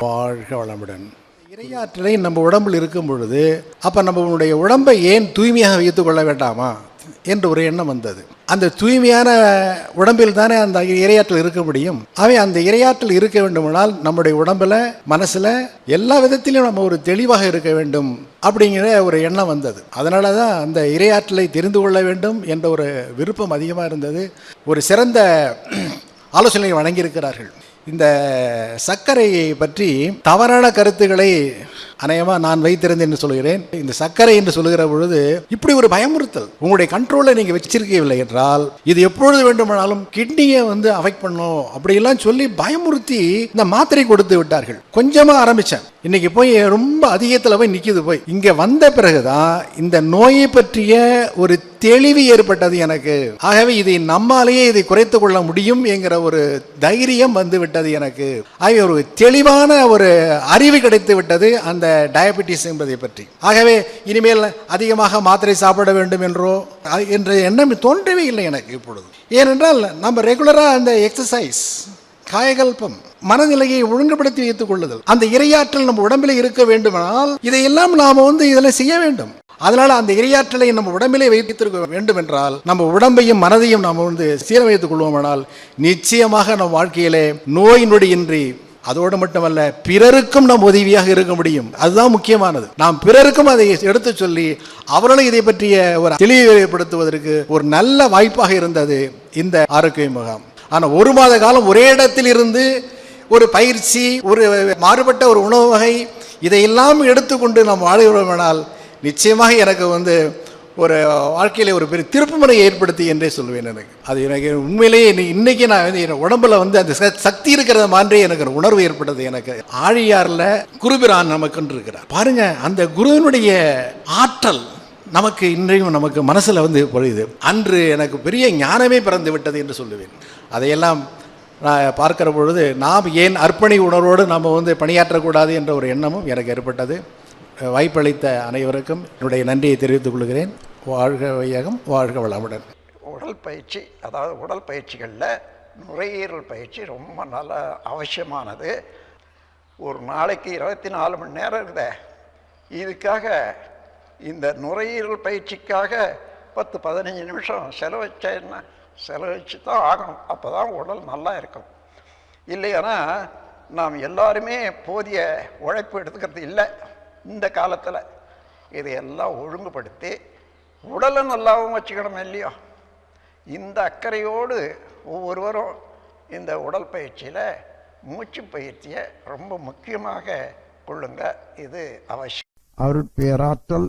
வாழ்க வளமுடன். இறையாற்றலை நம்ம உடம்பில் இருக்கும் பொழுது அப்போ நம்மளுடைய உடம்பை ஏன் தூய்மையாக வைத்துக் கொள்ள வேண்டாமா? என்று ஒரு எண்ணம் வந்தது. அந்த தூய்மையான உடம்பில் தானே அந்த இரையாற்றல் இருக்க முடியும்? அவை அந்த இரையாற்றல் இருக்க வேண்டுமானால் நம்முடைய உடம்புல மனசுல எல்லா விதத்திலையும் நம்ம ஒரு தெளிவாக இருக்க வேண்டும் அப்படிங்கிற ஒரு எண்ணம் வந்தது. அதனால தான் அந்த இரையாற்றலை தெரிந்து கொள்ள வேண்டும் என்ற ஒரு விருப்பம் அதிகமாக இருந்தது. ஒரு சிறந்த ஆலோசனை வழங்கியிருக்கிறார்கள். இந்த சர்க்கரையை பற்றி தவறான கருத்துக்களை அநேகமாக நான் வைத்திருந்தேன் என்று சொல்கிறேன். இந்த சர்க்கரை என்று சொல்லுகிற பொழுது இப்படி ஒரு பயமுறுத்தல் உங்களுடைய கண்ட்ரோலில் நீங்கள் வச்சிருக்கவில்லை என்றால் இது எப்பொழுது வேண்டுமானாலும் கிட்னியை வந்து அஃபெக்ட் பண்ணும் அப்படியெல்லாம் சொல்லி பயமுறுத்தி இந்த மாத்திரை கொடுத்து விட்டார்கள். கொஞ்சமாக ஆரம்பித்தேன் இன்னைக்கு போய் ரொம்ப அதிகத்தில் போய் நிற்கிது போய். இங்கே வந்த பிறகுதான் இந்த நோயை பற்றிய ஒரு தெளிவு ஏற்பட்டது எனக்கு. ஆகவே இதை நம்மாலேயே இதை குறைத்து கொள்ள முடியும் என்கிற ஒரு தைரியம் வந்து விட்டது எனக்கு. ஆகவே ஒரு தெளிவான ஒரு அறிவு கிடைத்து விட்டது அந்த டயபெட்டிஸ் என்பதை பற்றி. ஆகவே இனிமேல் அதிகமாக மாத்திரை சாப்பிட வேண்டும் என்றோ என்ற எண்ணம் தோன்றவே இல்லை எனக்கு இப்பொழுது. ஏனென்றால் நம்ம ரெகுலராக அந்த எக்ஸசைஸ் காயகல்பம் மனநிலையை ஒழுங்குபடுத்தி வைத்துக் கொள்ளுதல். அந்த இரையாற்றல் நம்ம உடம்பில் இருக்க வேண்டுமானால் இதையெல்லாம் நாம வந்து இதில் செய்ய வேண்டும். அதனால அந்த இரையாற்றலை நம்ம உடம்பிலே வைத்திருக்க வேண்டும் என்றால் நம்ம உடம்பையும் மனதையும் நாம் வந்து சீரமைத்துக் கொள்வோமானால் நிச்சயமாக நம் வாழ்க்கையிலே நோய் நொடியின்றி அதோடு மட்டுமல்ல பிறருக்கும் நாம் உதவியாக இருக்க முடியும். அதுதான் முக்கியமானது. நாம் பிறருக்கும் அதை எடுத்து சொல்லி அவர்களும் இதை பற்றிய ஒரு தெளிவுபடுத்துவதற்கு ஒரு நல்ல வாய்ப்பாக இருந்தது இந்த ஆரோக்கிய முகாம். ஆனால் ஒரு மாத காலம் ஒரே இடத்தில் இருந்து ஒரு பயிற்சி ஒரு மாறுபட்ட ஒரு உணவு வகை இதையெல்லாம் எடுத்துக்கொண்டு நாம் வாழ்கிறோமானால் நிச்சயமாக எனக்கு வந்து ஒரு வாழ்க்கையில் ஒரு பெரிய திருப்புமுனை ஏற்படுத்தி என்றே சொல்வேன் எனக்கு. அது எனக்கு உண்மையிலேயே இன்னைக்கு நான் வந்து என் உடம்புல வந்து அந்த ச- சக்தி இருக்கிறத மாதிரி எனக்கு ஒரு உணர்வு ஏற்பட்டது எனக்கு. ஆழியாரில் குருபிரான் நமக்குன்னு இருக்கிறார் பாருங்க அந்த குருவினுடைய ஆற்றல் நமக்கு இன்றையும் நமக்கு மனசில் வந்து பொழியுது. அன்று எனக்கு பெரிய ஞானமே பிறந்து விட்டது என்று சொல்லுவேன். அதையெல்லாம் நான் பார்க்கிற பொழுது நாம் ஏன் அர்ப்பணி உணர்வோடு நாம் வந்து பணியாற்றக்கூடாது என்ற ஒரு எண்ணமும் எனக்கு ஏற்பட்டது. வாய்ப்பளித்த அனைவருக்கும் என்னுடைய நன்றியை தெரிவித்துக் கொள்கிறேன். வாழ்க வையகம் வாழ்க வளமுடன். உடல் பயிற்சி அதாவது உடல் பயிற்சிகளில் நுரையீரல் பயிற்சி ரொம்ப நல்ல அவசியமானது. ஒரு நாளைக்கு இருபத்தி நாலு மணி நேரம் இருக்குதே. இதுக்காக இந்த நுரையீரல் பயிற்சிக்காக பத்து பதினஞ்சு நிமிஷம் செலவச்சேன்னா செலவழிச்சு தான் ஆகணும். அப்போ தான் உடல் நல்லா இருக்கும். இல்லையானா நாம் எல்லாருமே போதிய உழைப்பு எடுத்துக்கிறது இல்லை. இந்த காலத்தில் இதையெல்லாம் ஒழுங்குபடுத்தி உடலை நல்லாவும் வச்சுக்கணும் இல்லையோ? இந்த அக்கறையோடு ஒவ்வொருவரும் இந்த உடல் பயிற்சியில் மூச்சு பயிற்சியை ரொம்ப முக்கியமாக கொள்ளுங்க. இது அவசியம். அருட்பேராற்றல்